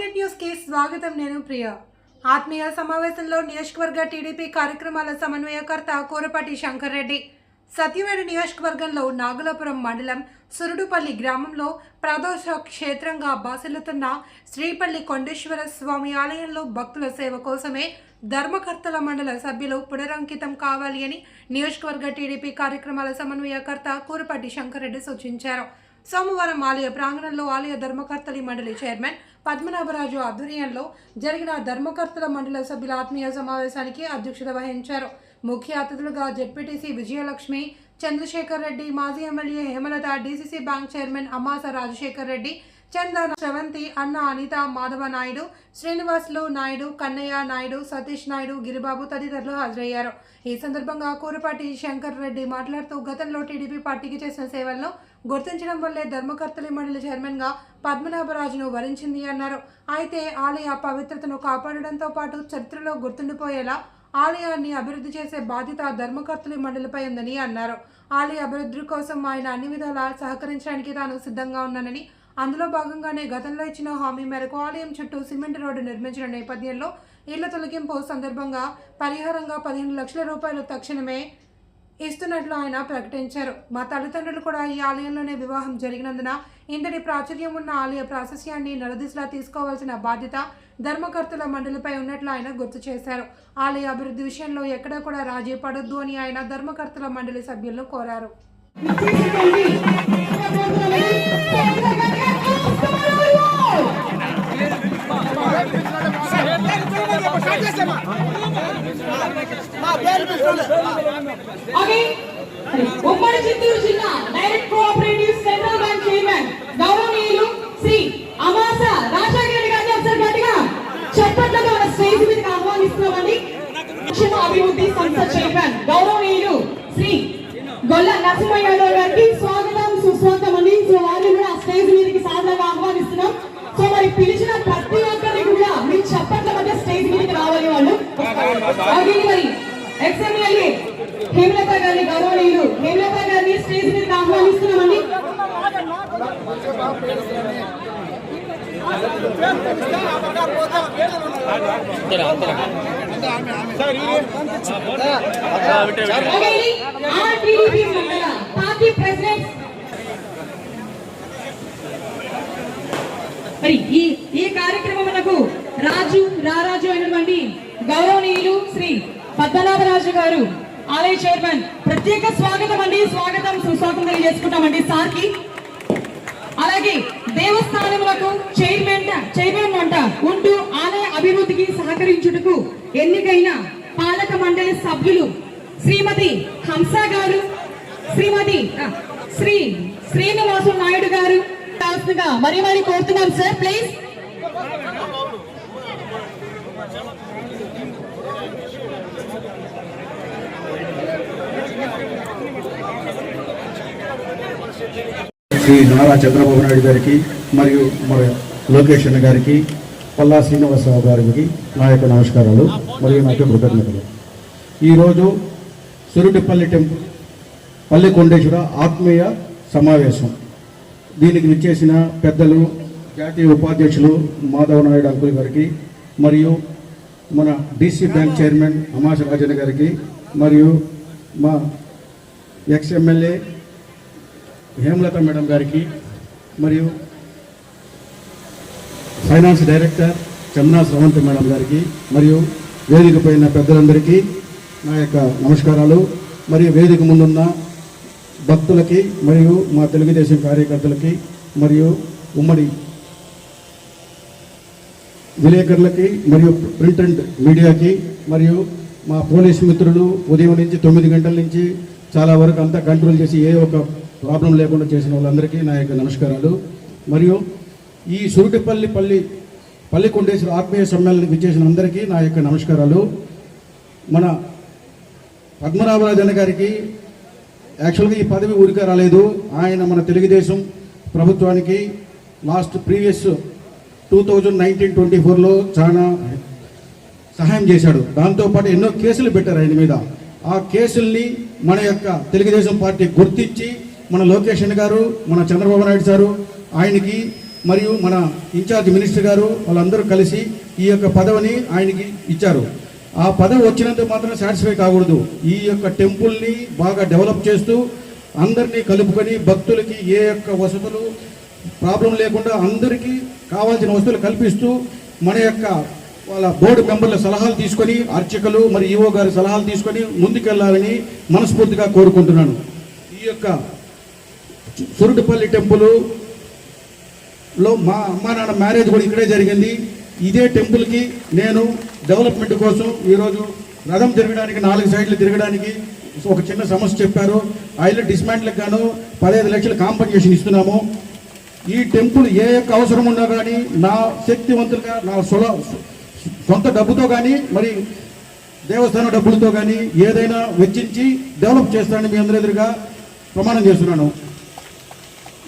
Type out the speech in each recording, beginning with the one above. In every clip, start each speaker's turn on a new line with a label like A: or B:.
A: Magnet న్యూస్కి స్వాగతం నేను ప్రియ. ఆత్మీయ సమావేశంలో నియోజకవర్గ టీడీపీ కార్యక్రమాల సమన్వయకర్త కూరపాటి శంకర్ రెడ్డి సత్యవేడు నియోజకవర్గంలో నాగులాపురం మండలం సురుడుపల్లి గ్రామంలో ప్రదోష క్షేత్రంగా బాసిల్లుతున్న శ్రీపల్లి కొండేశ్వర స్వామి ఆలయంలో భక్తుల సేవ కోసమే ధర్మకర్తల మండల సభ్యులు పునరంకితం కావాలి అని నియోజకవర్గ టీడీపీ కార్యక్రమాల సమన్వయకర్త కూరపాటి శంకర్ రెడ్డి సూచించారు. సోమవారం ఆలయ ప్రాంగణంలో ఆలయ ధర్మకర్తలి మండలి చైర్మన్ పద్మనాభరాజు ఆధ్వర్యంలో జరిగిన ధర్మకర్తల మండల సభ్యుల ఆత్మీయ సమావేశానికి అధ్యక్షత వహించారు. ముఖ్య అతిథులుగా జెడ్పీటీసీ విజయలక్ష్మి చంద్రశేఖర్ రెడ్డి మాజీ MLA Hemalatha DCC bank chairman Amasa Rajasekhar Reddy Chandana Sravanthi అన్న అనిత మాధవ నాయుడు శ్రీనివాసులు నాయుడు కన్నయ్య నాయుడు సతీష్ నాయుడు గిరిబాబు తదితరులు హాజరయ్యారు. ఈ సందర్భంగా కూరపాటి శంకర్ రెడ్డి మాట్లాడుతూ గతంలో టీడీపీ పార్టీకి చేసిన సేవలను గుర్తించడం వల్లే ధర్మకర్తలి మండలి చైర్మన్గా పద్మనాభరాజును వరించింది అన్నారు. అయితే ఆలయ పవిత్రతను కాపాడడంతో పాటు చరిత్రలో గుర్తుండిపోయేలా ఆలయాన్ని అభివృద్ధి చేసే బాధ్యత ధర్మకర్తలి మండలిపై ఉందని అన్నారు. ఆలయ అభివృద్ధి కోసం ఆయన అన్ని విధాలా సహకరించడానికి తాను సిద్ధంగా ఉన్నానని అందులో భాగంగానే గతంలో ఇచ్చిన హామీ మేరకు ఆలయం చుట్టూ సిమెంట్ రోడ్డు నిర్మించిన నేపథ్యంలో ఇళ్ళ తొలగింపు సందర్భంగా పరిహారంగా పదిహేను లక్షల రూపాయలు తక్షణమే ఇస్తున్నట్లు ఆయన ప్రకటించారు. మా తల్లిదండ్రులు కూడా ఈ ఆలయంలోనే వివాహం జరిగినందున ఇంతటి ప్రాచుర్యం ఉన్న ఆలయ ప్రాశస్యాన్ని నలుదిశలా తీసుకోవాల్సిన బాధ్యత ధర్మకర్తల మండలిపై ఉన్నట్లు ఆయన గుర్తు చేశారు. ఆలయ అభివృద్ధి విషయంలో ఎక్కడా కూడా రాజీ పడొద్దు అని ఆయన ధర్మకర్తల మండలి సభ్యులను కోరారు.
B: ఉమ్మడి చిత్తూరు జిల్లా direct cooperative central bank chairman గౌరవనీయులు శ్రీ అమాస రాజాగిరి గారిని ఒకసారి గట్టిగా చప్పట్లతో మన స్టేజ్ మీదకి ఆహ్వానిస్తున్నామండి. అభివృద్ధి సంస్థ చైర్మన్ గౌరవనీయులు శ్రీ గొల్ల నరసింహయ్య గారికి స్వాగతం సుస్వాగతం అని సో వారిని కూడా ఆ స్టేజ్ మీదకి సాధారణంగా ఆహ్వానిస్తున్నాం. సో మరి పిలిచిన ప్రతి ఒక్కరికి కూడా మీ చప్పట్ల మధ్య స్టేజ్ మీదకి రావాలి వాళ్ళు. అలాగే మరి ఎక్స్ఎమ్మెల్యే హేమలత గారిని గౌరవనీయులు హేమలత గారిని స్టేజ్ మీదకి ఆహ్వానిస్తున్నామండి. అలాగే ఆ మరి ఈ ఈ కార్యక్రమమునకు రాజు రారాజు అయినటువంటి గౌరవనీయులు శ్రీ పద్మనాభరాజు గారు ఆలయ చైర్మన్ ప్రత్యేక స్వాగతం అండి. స్వాగతం సుస్వాగతం తెలియజేసుకుంటామండి సార్కి అలాగే దేవస్థానములకు చైర్మన్ చైర్మన్ అంట ఉంటూ అభివృద్ధికి సహకరించుటకు ఎన్నికైన పాలక మండలి సభ్యులు శ్రీమతి హంస గారు శ్రీమతి శ్రీ శ్రీనివాసు నాయుడు గారు. కావాల్సిందిగా మరీ మరీ కోరుతున్నాం సార్ ప్లీజ్
C: శ్రీ నారా చంద్రబాబు నాయుడు గారికి మరియు మన లోకేష్ అన్న గారికి పల్లా శ్రీనివాసరావు గారికి నా యొక్క నమస్కారాలు మరియు నా యొక్క కృతజ్ఞతలు. ఈరోజు సురుటిపల్లి టెంపుల్ పల్లె కొండేశ్వర ఆత్మీయ సమావేశం. దీనికి విచ్చేసిన పెద్దలు జాతీయ ఉపాధ్యక్షులు మాధవ నాయుడు అంకుల్ గారికి మరియు మన DC bank chairman Amasa Rajan గారికి మరియు మా ఎక్స్ ఎమ్మెల్యే హేమలత మేడం గారికి మరియు finance director Chandana Sravanth madam గారికి మరియు వేదిక పైన పెద్దలందరికీ నా యొక్క నమస్కారాలు. మరియు వేదిక ముందున్న భక్తులకి మరియు మా తెలుగుదేశం కార్యకర్తలకి మరియు ఉమ్మడి విలేకరులకి మరియు ప్రింట్ అండ్ మీడియాకి మరియు మా పోలీస్ మిత్రులు ఉదయం నుంచి తొమ్మిది గంటల నుంచి చాలా వరకు అంతా కంట్రోల్ చేసి ఏ ఒక ప్రాబ్లం లేకుండా చేసిన వాళ్ళందరికీ నా యొక్క నమస్కారాలు. మరియు ఈ సురుటిపల్లి పల్లి పల్లికొండేశ్వర ఆత్మీయ సమ్మేళనకు విచ్చేసిన అందరికీ నా యొక్క నమస్కారాలు. మన పద్మనాభరాజన్న గారికి యాక్చువల్గా ఈ పదవి ఊరికే రాలేదు. ఆయన మన తెలుగుదేశం ప్రభుత్వానికి last previous two thousand nineteen twenty ఫోర్లో చాలా సహాయం చేశాడు. దాంతోపాటు ఎన్నో కేసులు పెట్టారు ఆయన మీద. ఆ కేసుల్ని మన యొక్క తెలుగుదేశం పార్టీ గుర్తించి మన లోకేష్ గారు మన చంద్రబాబు నాయుడు సారు ఆయనకి మరియు మన ఇన్ఛార్జ్ మినిస్టర్ గారు వాళ్ళందరూ కలిసి ఈ యొక్క పదవిని ఆయనకి ఇచ్చారు. ఆ పదవి వచ్చినందుకు మాత్రం సాటిస్ఫై కాకూడదు. ఈ యొక్క టెంపుల్ని బాగా డెవలప్ చేస్తూ అందరినీ కలుపుకొని భక్తులకి ఏ యొక్క వసతులు ప్రాబ్లం లేకుండా అందరికీ కావాల్సిన వసతులు కల్పిస్తూ మన యొక్క వాళ్ళ బోర్డు మెంబర్ల సలహాలు తీసుకొని అర్చకులు మరి ఈవో గారి సలహాలు తీసుకొని ముందుకెళ్ళాలని మనస్ఫూర్తిగా కోరుకుంటున్నాను. ఈ యొక్క సురుడుపల్లి టెంపుల్ లో మా అమ్మ నాన్న మ్యారేజ్ కూడా ఇక్కడే జరిగింది. ఇదే టెంపుల్కి నేను డెవలప్మెంట్ కోసం ఈరోజు రథం తిరగడానికి నాలుగు సైడ్లు తిరగడానికి ఒక చిన్న సమస్య చెప్పారు. ఆ డిస్మాండ్లకు డిస్మాంట్లకు గాను పదహైదు లక్షల కాంపన్సేషన్ ఇస్తున్నాము. ఈ టెంపుల్ ఏ యొక్క అవసరం ఉన్నా కానీ నా శక్తివంతులుగా నా సొల సొంత డబ్బుతో కానీ మరి దేవస్థానం డబ్బులతో కానీ ఏదైనా వెచ్చించి డెవలప్ చేస్తానని మీ అందరి ఎదురుగా ప్రమాణం చేస్తున్నాను.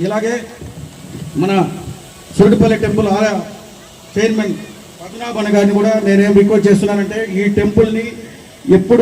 C: ఇలాగే మన సూటిపల్లి టెంపుల్ ఆలయ చైర్మన్ పద్మనాభన్ గారిని కూడా నేనేం రిక్వెస్ట్ చేస్తున్నానంటే ఈ టెంపుల్ని ఎప్పుడు